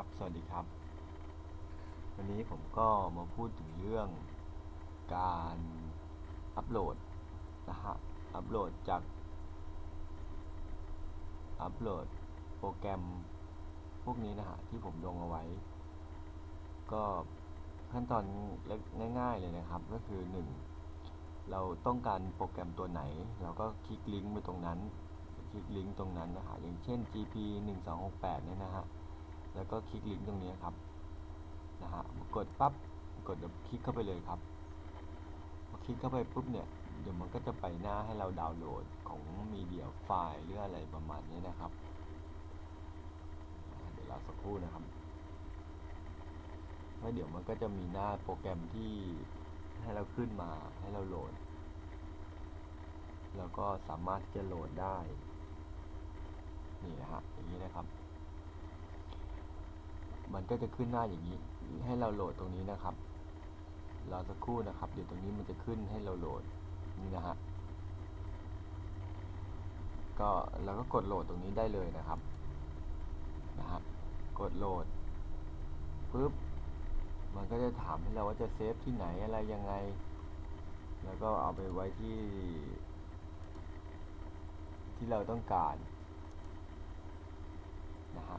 ครับ สวัสดีครับ วันนี้ผมก็มาพูดถึงเรื่องการอัปโหลดนะฮะ อัปโหลดจาก อัปโหลดโปรแกรมพวกนี้นะฮะ ที่ผมลงเอาไว้ ก็ขั้นตอนเล็กง่าย ๆ เลยนะครับ ก็คือ 1 เราต้องการโปรแกรมตัวไหน เราก็คลิกลิงก์ไปตรงนั้น คลิกลิงก์ตรงนั้นนะฮะ อย่างเช่น GP 1 2 6 8เนี่ยนะฮะ แล้วก็คลิกลิงก์ตรงนี้ครับนะฮะกดปั๊บกดคลิกเข้าไปเลยครับพอคลิกเข้าไปปุ๊บเนี่ยเดี๋ยวมันก็จะไปหน้าให้เราดาวน์โหลดของมีเดียไฟล์หรืออะไรประมาณนี้นะครับ เดี๋ยวเราสักครู่นะครับแล้วเดี๋ยวมันก็จะมีหน้าโปรแกรมที่ให้เราขึ้นมาให้เราโหลด แล้วก็สามารถที่จะโหลดได้ นี่นะฮะอย่างนี้นะครับ มันก็จะขึ้นหน้าอย่างนี้ ให้เราโหลดตรงนี้นะครับรอสักครู่นะครับ เดี๋ยวตรงนี้มันจะขึ้นให้เราโหลดนี่นะฮะก็เราก็กดโหลดตรงนี้ได้เลยนะครับนะฮะกดโหลดปุ๊บมันก็จะถามให้เราว่าจะเซฟที่ไหนอะไรยังไง แล้วก็เอาไปไว้ที่ ที่เราต้องการนะฮะ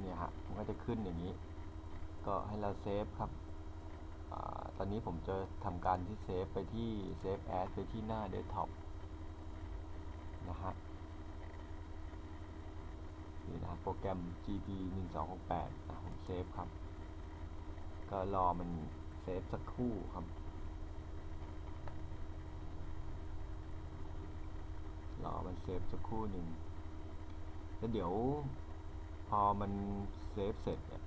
เนี่ยฮะมันก็จะขึ้นอย่างนี้ ก็ให้เราเซฟครับอตอนนี้ผมจะทำการที่เซฟไปที่เซฟแอดไปที่หน้าเดสก์ท็อปนะฮะนี่นะโปรแกรม GP 1 2 6 8นะผมเซฟครับ ก็รอมันเซฟสักครู่ครับ รอมันเซฟสักครู่หนึ่งแล้วเดี๋ยว พอมันเซฟเสร็จเนี่ย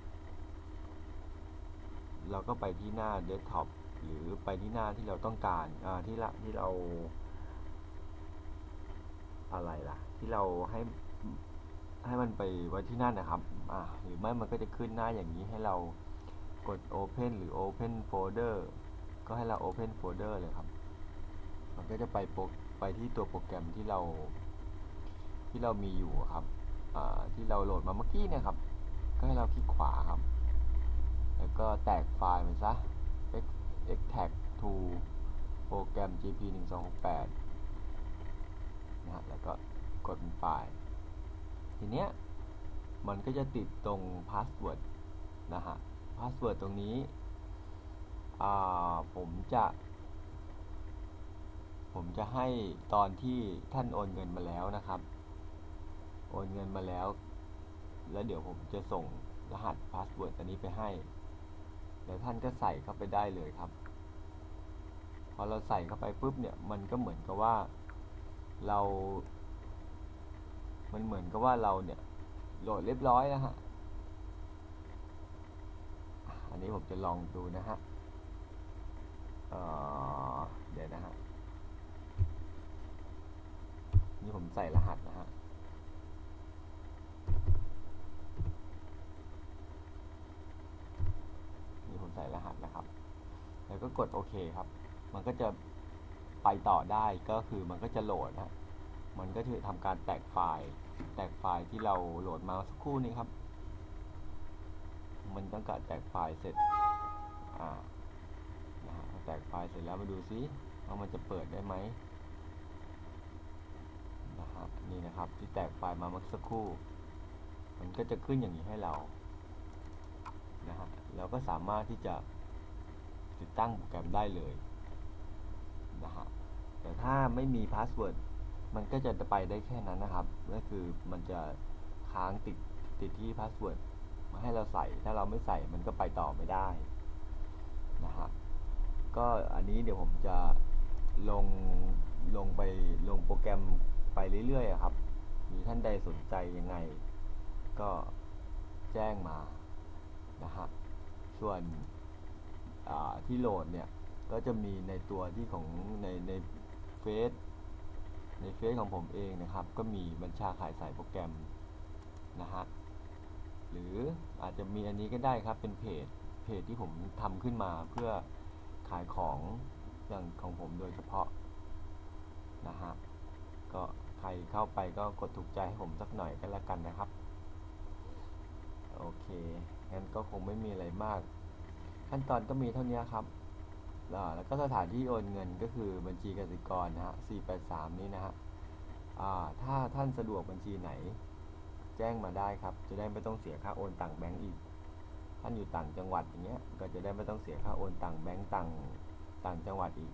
เราก็ไปที่หน้าเดสก์ท็อปหรือไปที่หน้าที่เราต้องการอ่าที่ละที่เรา อะไรล่ะ ที่เราให้ให้มันไปไว้ที่นั่นนะครับอ่าหรือไม่มันก็จะขึ้นหน้าอย่างนี้ให้เรากด Open หรือ Open Folder ก็ให้เรา Open Folder เลยครับ มันก็จะไปโปรไปที่ตัวโปรแกรมที่เราที่เรามีอยู่ครับ ที่เราโหลดมาเมื่อกี้เนะครับ ก็ให้เราคลิกขวาครับ แล้วก็แตกไฟล์มันซะ extract to โปรแกรม gp 1 2 6 8นะฮะแล้วก็กดเป็นไฟล์ ทีเนี้ยมันก็จะติดตรง password นะฮะ password ตรงนี้อ่าผมจะ ผมจะให้ตอนที่ท่านโอนเงินมาแล้วนะครับ โอนเงินมาแล้ว แล้วเดี๋ยวผมจะส่งรหัสพาสเวิร์ดอันนี้ไปให้ แล้วท่านก็ใส่เข้าไปได้เลยครับ พอเราใส่เข้าไปปุ๊บเนี่ย มันก็เหมือนกับว่าเรา มันเหมือนกับว่าเราเนี่ย โหลดเรียบร้อยนะฮะ อันนี้ผมจะลองดูนะฮะเเดี๋ยวนะฮะ นี่ผมใส่รหัสนะฮะ นี่ผมใส่รหัสนะครับ แล้ว ก็กดโอเคครับ มันก็จะไปต่อได้ก็คือมันก็จะโหลดนะมันก็จะทำการแตกไฟล์ แตกไฟล์ที่เราโหลดมาสักครู่นี้ครับ มันต้องการแตกไฟล์เสร็จอ่านะฮะแตกไฟล์เสร็จแล้วมาดูซิว่ามันจะเปิดได้ไหมนะฮะนี่นะครับที่แตกไฟล์มาเมื่อสักครู่ มันก็จะขึ้นอย่างนี้ให้เรานะฮะเราก็สามารถที่จะ ติดตั้งโปรแกรมได้เลยนะฮะแต่ถ้าไม่มีพาสเวิร์ดมันก็จะไปได้แค่นั้นนะครับก็คือมันจะค้างติดติดที่พาสเวิร์ดมาให้เราใส่ ถ้าเราไม่ใส่มันก็ไปต่อไม่ได้นะฮะก็อันนี้เดี๋ยวผมจะลงลงไปลงโปรแกรมไปเรื่อยๆครับ มีท่านใดสนใจยังไง ก็แจ้งมานะฮะส่วน ที่โหลดเนี่ยก็จะมีในตัวที่ของในในเฟซในเฟซของผมเองนะครับ ก็มีบัญชาขายสายโปรแกรมนะฮะหรืออาจจะมีอันนี้ก็ได้ครับเป็นเพจเพจที่ผมทำขึ้นมาเพื่อขายของอย่างของผมโดยเฉพาะนะฮะก็ใครเข้าไปก็กดถูกใจให้ผมสักหน่อยก็แล้วกันนะครับ โอเคงั้นก็คงไม่มีอะไรมาก ขั้นตอนก็มีเท่านี้ครับ แล้วก็สถานที่โอนเงินก็คือบัญชีกสิกรนะฮะ 483 นี่นะฮะถ้าท่านสะดวกบัญชีไหน แจ้งมาได้ครับ จะได้ไม่ต้องเสียค่าโอนต่างแบงก์อีก ท่านอยู่ต่างจังหวัดอย่างเงี้ย ก็จะได้ไม่ต้องเสียค่าโอนต่างแบงก์ต่างต่างจังหวัดอีก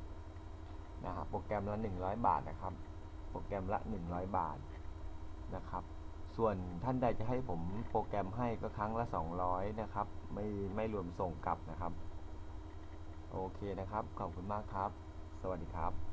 นะฮะโปรแกรมละ 100 บาทนะครับ โปรแกรมละ 100 บาทนะครับ ส่วนท่านใดจะให้ผมโปรแกรมให้ก็ครั้งละ 200 นะครับ ไม่ไม่รวมส่งกลับนะครับ โอเคนะครับ ขอบคุณมากครับ สวัสดีครับ